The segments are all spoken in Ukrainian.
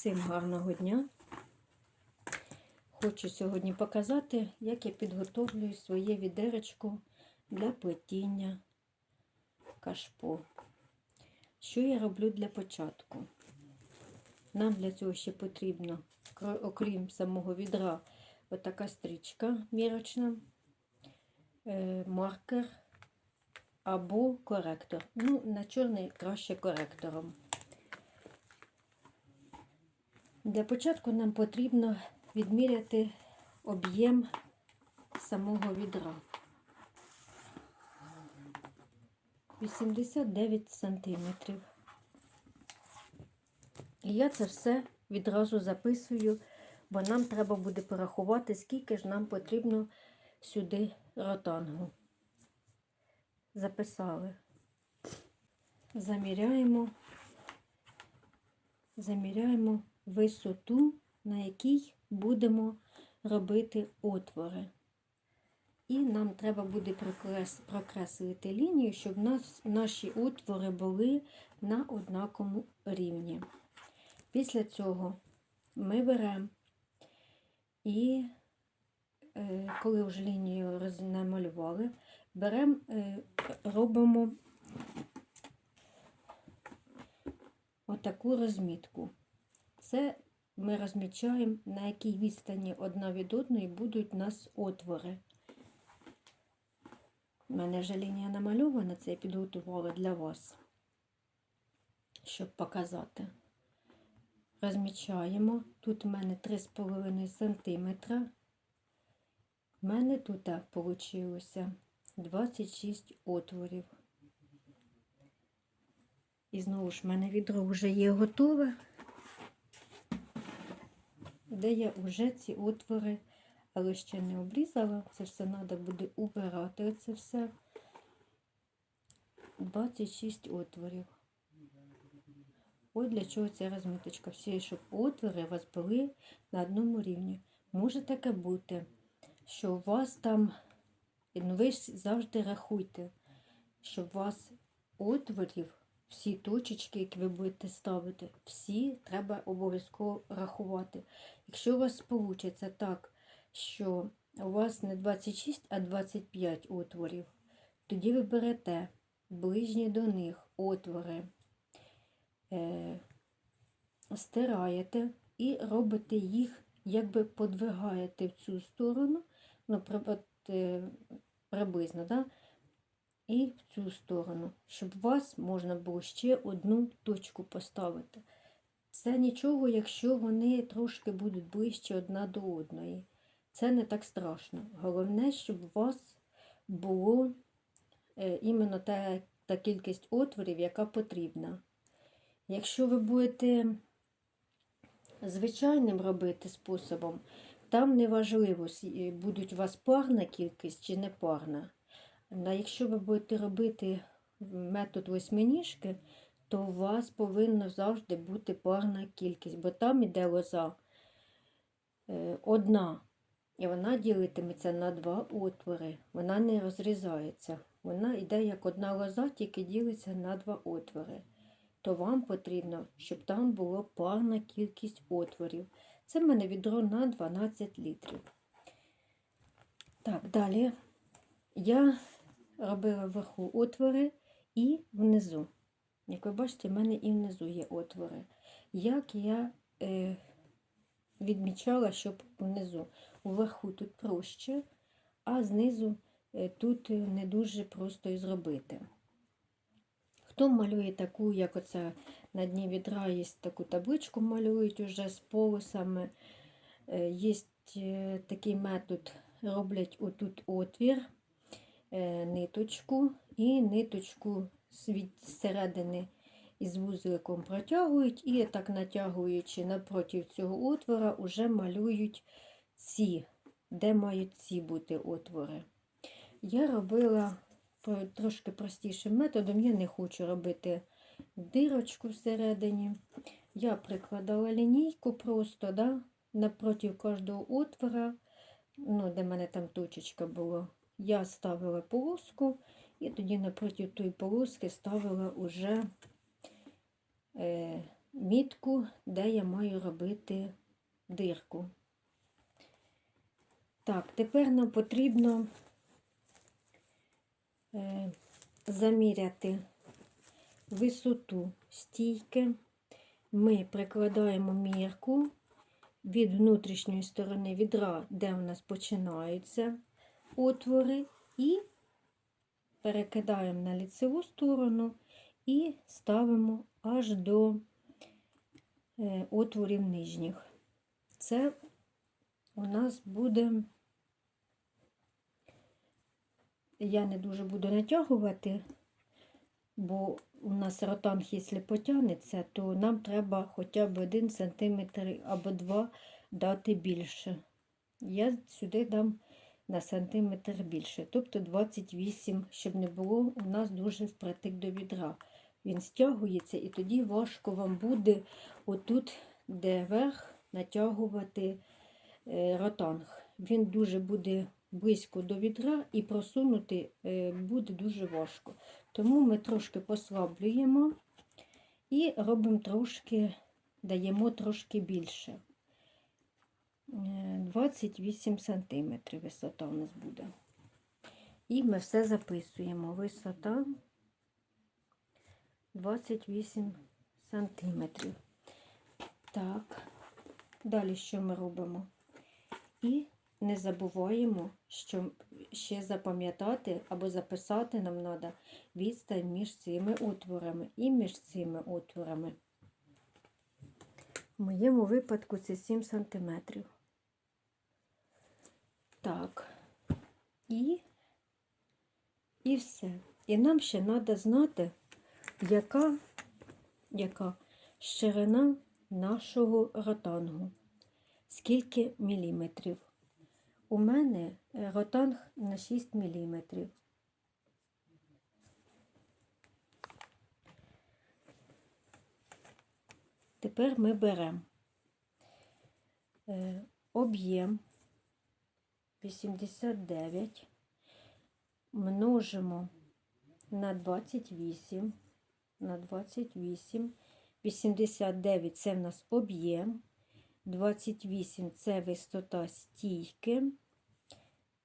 Всім гарного дня. Хочу сьогодні показати, як я підготовлюю своє відеречко для плетіння кашпо. Що я роблю для початку? Нам для цього ще потрібно, окрім самого відра, отака стрічка мірочна, е, маркер або коректор. Ну, на чорний краще коректором. Для початку нам потрібно відміряти об'єм самого відра. 89 сантиметрів. І я це все відразу записую, бо нам треба буде порахувати, скільки ж нам потрібно сюди ротангу. Записали. Заміряємо. Заміряємо висоту, на якій будемо робити отвори. І нам треба буде прокреслити лінію, щоб наші отвори були на однаковому рівні. Після цього ми беремо і, е, коли вже лінію намалювали, беремо, е, робимо отаку розмітку. Це ми розмічаємо, на якій відстані одна від одної будуть у нас отвори. У мене вже лінія намальована, це я підготувала для вас, щоб показати. Розмічаємо. Тут у мене 3,5 см. У мене тут вийшло 26 отворів. І знову ж в мене відро вже є готове де я вже ці отвори, але ще не обрізала. Це все треба буде убирати. Оце все 26 отворів. Ось для чого ця розміточка. Всі, щоб отвори у вас були на одному рівні. Може таке бути, що у вас там, ну ви завжди рахуйте, щоб у вас отворів всі точечки, які ви будете ставити, всі треба обов'язково рахувати. Якщо у вас вийде так, що у вас не 26, а 25 отворів, тоді ви берете ближні до них отвори, е, стираєте і робите їх, якби подвигаєте в цю сторону, ну, приблизно, да? І в цю сторону, щоб у вас можна було ще одну точку поставити. Це нічого, якщо вони трошки будуть ближче одна до одної. Це не так страшно. Головне, щоб у вас було е, іменно та, та кількість отворів, яка потрібна. Якщо ви будете звичайним робити способом, там не важливо, с- будуть у вас парна кількість чи не парна. А якщо ви будете робити метод восьминіжки, то у вас повинна завжди бути парна кількість, бо там іде лоза е, одна, і вона ділитиметься на два отвори. Вона не розрізається. Вона йде як одна лоза, тільки ділиться на два отвори. То вам потрібно, щоб там було парна кількість отворів. Це в мене відро на 12 літрів. Так, далі я робила вверху отвори і внизу. Як ви бачите, в мене і внизу є отвори. Як я е, відмічала, щоб внизу. Уверху тут проще, а знизу е, тут е, не дуже просто і зробити. Хто малює таку, як оце на дні відра є таку табличку, малюють уже з полосами. Е, Є такий метод, роблять отут отвір, ниточку і ниточку від середини із вузликом протягують і так натягуючи напроти цього отвора, вже малюють ці, де мають ці бути отвори. Я робила трошки простішим методом, я не хочу робити дирочку всередині. Я прикладала лінійку просто да, напроти кожного отвора, ну, де в мене там точечка була, я ставила полоску і тоді напроти тої полоски ставила уже е, мітку, де я маю робити дирку. Так, тепер нам потрібно е, заміряти висоту стійки. Ми прикладаємо мірку від внутрішньої сторони відра, де у нас починаються отвори, і перекидаємо на ліцеву сторону і ставимо аж до е, отворів нижніх. Це у нас буде, я не дуже буду натягувати, бо у нас ротанг, якщо потягнеться, то нам треба хоча б 1 см або 2 дати більше. Я сюди дам на сантиметр більше, тобто 28, щоб не було у нас дуже впритик до відра. Він стягується, і тоді важко вам буде отут, де верх, натягувати е, ротанг. Він дуже буде близько до відра і просунути е, буде дуже важко. Тому ми трошки послаблюємо і робимо трошки, даємо трошки більше. Е, 28 см висота у нас буде. І ми все записуємо. Висота 28 см. Так, далі що ми робимо? І не забуваємо, що ще запам'ятати або записати нам треба відстань між цими отворами і між цими отворами. В моєму випадку це 7 см. Так, і, і все. І нам ще треба знати, яка, яка ширина нашого ротангу. Скільки міліметрів. У мене ротанг на 6 міліметрів. Тепер ми беремо е, об'єм 89 множимо на 28, на 28, 89 це в нас об'єм, 28 це висота стійки,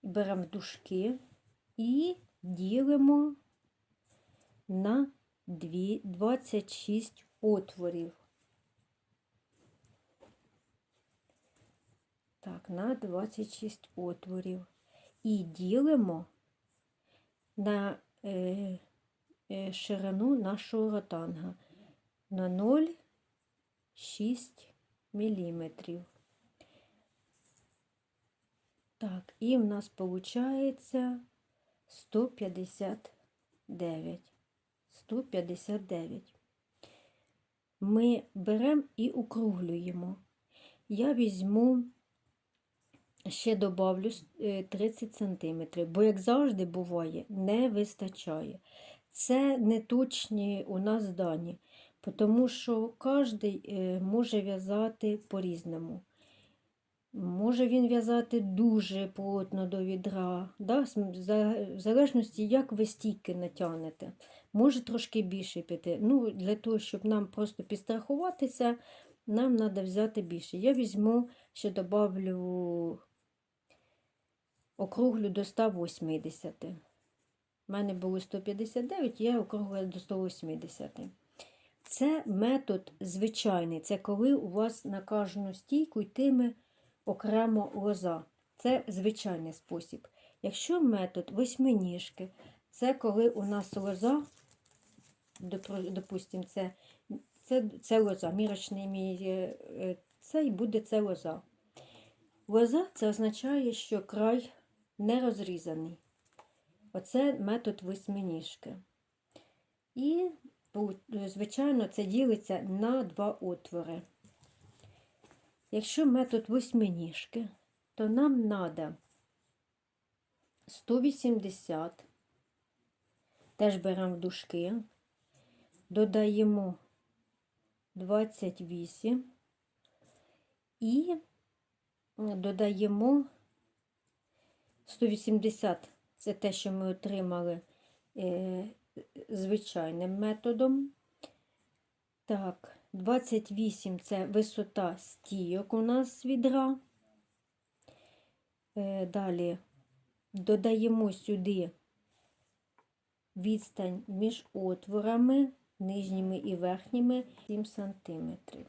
беремо дужки і ділимо на 2, 26 отворів. Так, на 26 отворів. І ділимо на е, е, ширину нашого ротанга на 0,6 міліметрів. Так, і в нас виходить 159. 159. Ми беремо і округлюємо. Я візьму ще добавлю е, 30 см, бо, як завжди буває, не вистачає. Це не точні у нас дані, тому що кожен може в'язати по-різному. Може він в'язати дуже плотно до відра, да? в залежності, як ви стійки натягнете. Може трошки більше піти. Ну, Для того, щоб нам просто підстрахуватися, нам треба взяти більше. Я візьму, ще добавлю округлю до 180. У мене було 159, я округлю до 180. Це метод звичайний. Це коли у вас на кожну стійку йтиме окремо лоза. Це звичайний спосіб. Якщо метод восьминіжки, це коли у нас лоза, допустимо, це, це, це лоза, мірочний мій, е, це і буде це лоза. Лоза це означає, що край не розрізаний. Оце метод восьминіжки. І, звичайно, це ділиться на два отвори. Якщо метод восьминіжки, то нам треба 180, теж беремо дужки, додаємо 28 і додаємо 180 це те, що ми отримали е, звичайним методом. Так, 28 це висота стійок у нас відра. Е, Далі додаємо сюди відстань між отворами, нижніми і верхніми 7 сантиметрів.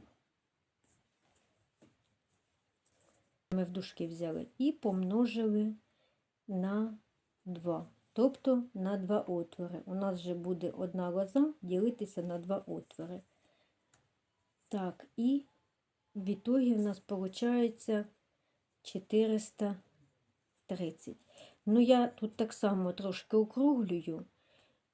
Ми в дужки взяли і помножили на 2, тобто на 2 отвори. У нас вже буде одна лоза ділитися на 2 отвори. Так, і в ітогі в нас виходить 430. Ну, я тут так само трошки округлюю,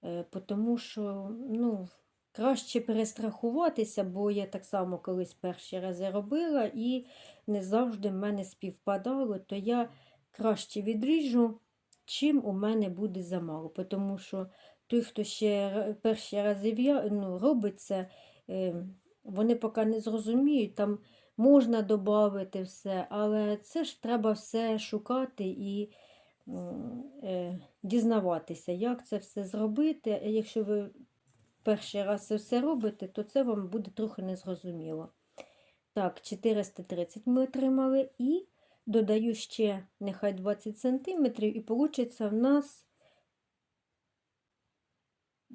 е, тому що, ну, краще перестрахуватися, бо я так само колись перші рази робила і не завжди в мене співпадало, то я краще відріжу, чим у мене буде замало. Тому що той, хто ще перші рази ну, робить це, е, вони поки не зрозуміють, там можна додати все, але це ж треба все шукати і е, дізнаватися, як це все зробити. Якщо ви перший раз це все робите, то це вам буде трохи незрозуміло. Так, 430 ми отримали і додаю ще нехай 20 см, і вийде в нас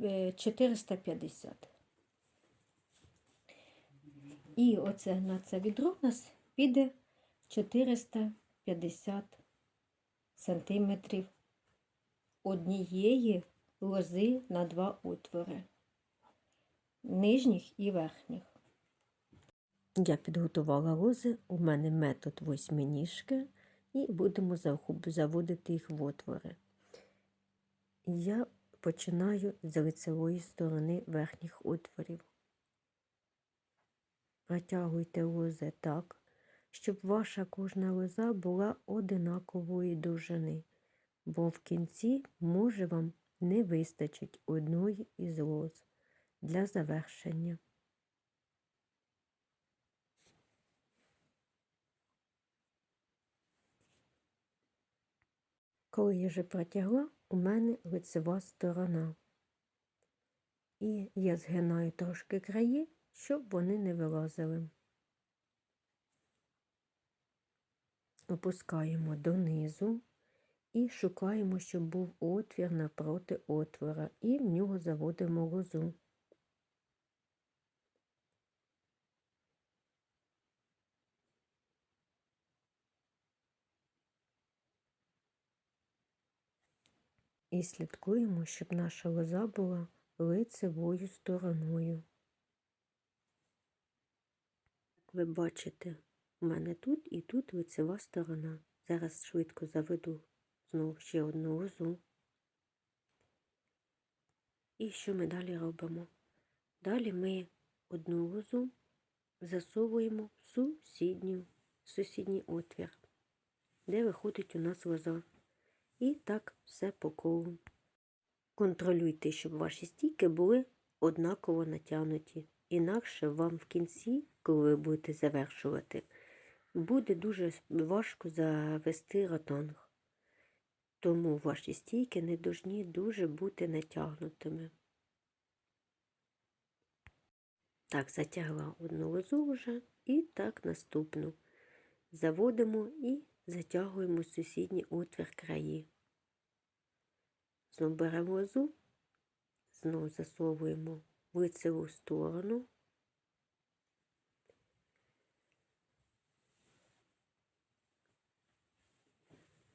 е, 450. І оце на це відро у нас піде 450 сантиметрів однієї лози на два отвори, нижніх і верхніх. Я підготувала лози, у мене метод восьминіжки, і будемо заводити їх в отвори. Я починаю з лицевої сторони верхніх отворів. Протягуйте лози так, щоб ваша кожна лоза була одинакової довжини, бо в кінці може вам не вистачить одної із лоз для завершення. Коли я вже протягла, у мене лицева сторона. І я згинаю трошки краї, щоб вони не вилазили. Опускаємо донизу і шукаємо, щоб був отвір напроти отвора, і в нього заводимо лозу. І слідкуємо, щоб наша лоза була лицевою стороною. Як ви бачите, у мене тут і тут лицева сторона. Зараз швидко заведу знову ще одну лозу. І що ми далі робимо? Далі ми одну лозу засовуємо в сусідню, сусідній отвір, де виходить у нас лоза. І так все по колу. Контролюйте, щоб ваші стійки були однаково натягнуті. Інакше вам в кінці, коли ви будете завершувати, буде дуже важко завести ротанг. Тому ваші стійки не повинні дуже бути натягнутими. Так, затягла одну лозу вже і так наступну. Заводимо і затягуємо сусідній отвір краї. Знову беремо лозу, знову засовуємо в лицеву сторону.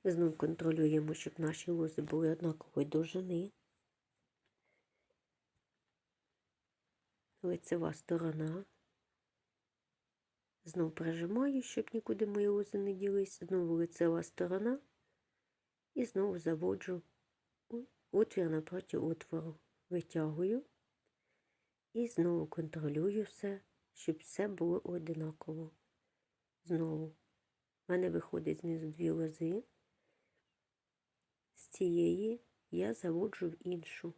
Знову контролюємо, щоб наші лози були однакової довжини. Лицева сторона. Знову прижимаю, щоб нікуди мої лози не ділись. Знову лицева сторона. І знову заводжу отвір напроти отвору. Витягую і знову контролюю все, щоб все було одинаково. Знову в мене виходить знизу дві лози. З цієї я заводжу в іншу.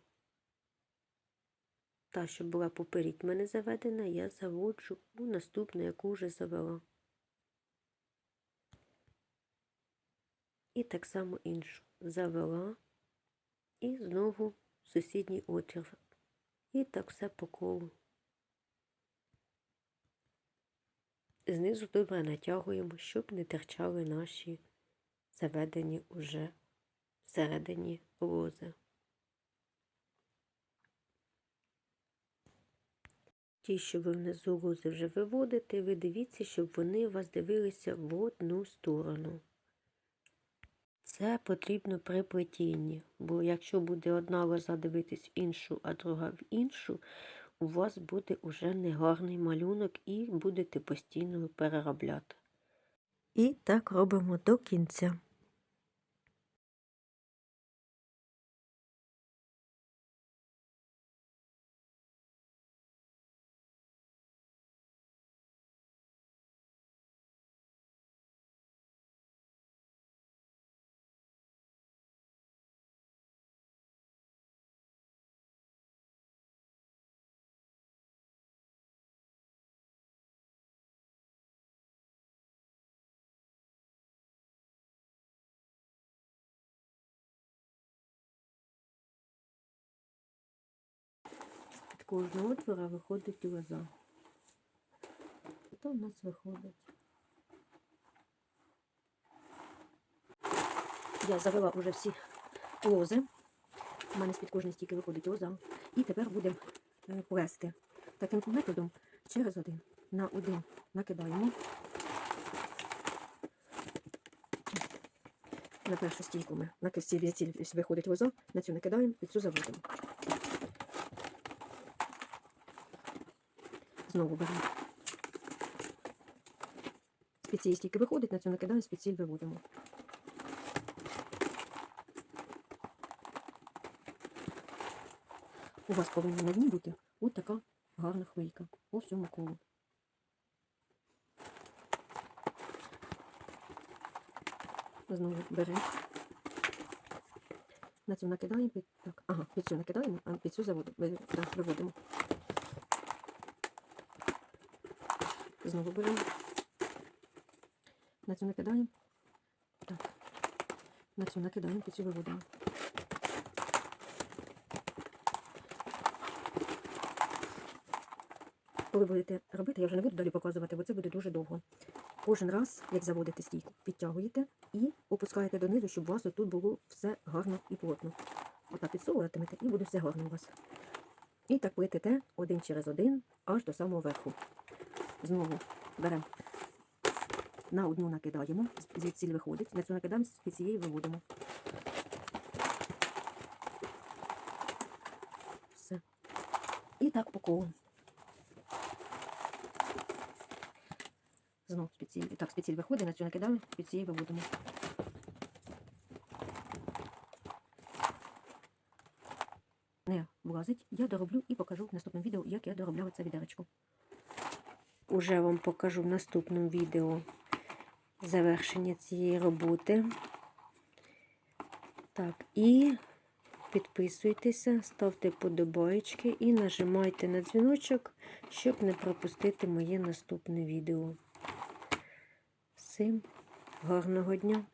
Та, що була поперед мене заведена, я заводжу у наступну, яку вже завела. І так само іншу завела і знову сусідній отвір. І так все по колу. знизу добре натягуємо, щоб не терчали наші заведені уже всередині лози. Ті, що ви внизу лози вже виводите, ви дивіться, щоб вони вас дивилися в одну сторону. Це потрібно при плетінні, бо якщо буде одна лоза дивитись в іншу, а друга в іншу, у вас буде уже негарний малюнок і будете постійно переробляти. І так робимо до кінця. Кожного отвора виходить лоза. То в нас виходить. Я завела вже всі лози. У мене з-під кожної стійки виходить лоза. І тепер будемо е, плести. Таким методом через один. На один накидаємо. На першу стійку ми на кисті виходить лоза, на цю накидаємо, під цю заводимо. Знову беремо. З-під виходить, на цю накидаємо, з-під ціль виводимо. У вас повинна на дні бути ось така гарна хвилька по всьому колу. Знову беремо. На цю накидаємо, під, так, ага, під цю накидаємо, а під цю заводимо, да, виводимо. Знову беремо. На цю накидаємо. Так. На цю накидаємо, під цю виводимо. Коли будете робити, я вже не буду далі показувати, бо це буде дуже довго. Кожен раз, як заводите стійку, підтягуєте і опускаєте донизу, щоб у вас тут було все гарно і плотно. Отак підсовуватимете і буде все гарно у вас. І так плетете один через один аж до самого верху. Знову беремо на одну накидаємо, звідси виходить, на цю накидаємо, з цієї виводимо. Все. І так по колу. Знову цієї. Так, цієї виходить, на цю накидаємо, з цієї виводимо. Не влазить, я дороблю і покажу в наступному відео, як я доробляла це відеречко. Уже вам покажу в наступному відео завершення цієї роботи. Так, і підписуйтеся, ставте подобаєчки і нажимайте на дзвіночок, щоб не пропустити моє наступне відео. Всім гарного дня!